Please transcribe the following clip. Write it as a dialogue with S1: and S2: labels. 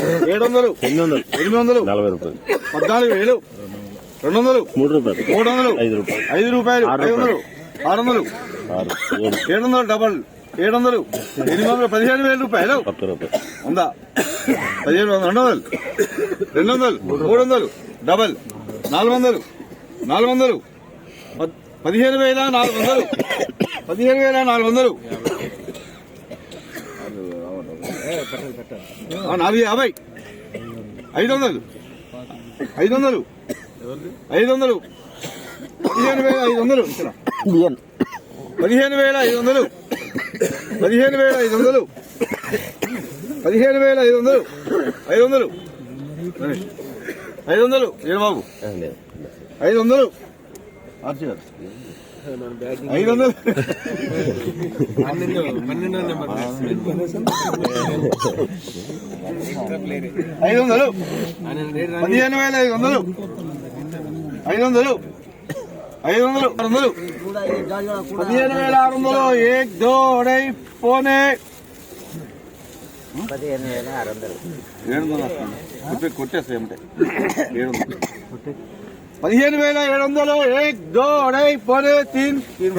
S1: ఏడు వందలు
S2: ఎనిమిది వందలు.
S1: ఎనిమిది వందలు.
S2: నలభై రూపాయలు.
S1: పద్నాలుగు వేలు. రెండు వందలు
S2: మూడు రూపాయలు.
S1: మూడు వందలు
S2: ఐదు రూపాయలు.
S1: ఐదు రూపాయలు. ఐదు వందలు. ఆరు వందలు.
S2: ఏడు.
S1: వందలు డబల్. ఏడు వందలు ఎనిమిది వందలు. పదిహేను వేల రూపాయలు.
S2: ఒక్క రూపాయలు
S1: ఉందా? పదిహేను వందలు. రెండు వందలు రెండు వందలు మూడు వందలు డబల్. నాలుగు వందలు నాలుగు వందలు పద్- పదిహేను వేల నాలుగు వందలు పదిహేను వేల నాలుగు వందలు నాలుగు యాభై ఐదు వందలు ఐదు వందలు ఐదు వందలు పదిహేను వేల ఐదు వందలు ఇక్కడ పదిహేను వేల ఐదు వందలు పదిహేను వేల ఐదు వందలు పదిహేను వేల ఐదు వందలు ఐదు వందలు ఐదు వందలు ఏడు బాబు. ఐదు వందలు. ఐదు వందలు ఐదు వందలు పదిహేను వేల ఐదు వందలు ఐదు వందలు ఐదు వందలు ఆరు వందలు పదిహేను వేల ఆరు వందలు ఏక్ దో అడై పోనే.
S3: పదిహేను వేల ఆరు వందలు
S1: ఏడు వందలు కొట్టేస్తాయి ఏమిటే. ఏడు వందలు. పదిహేను వేల ఏడు వందలు ఏక్ దో అడై పోనే తీన్ తీన్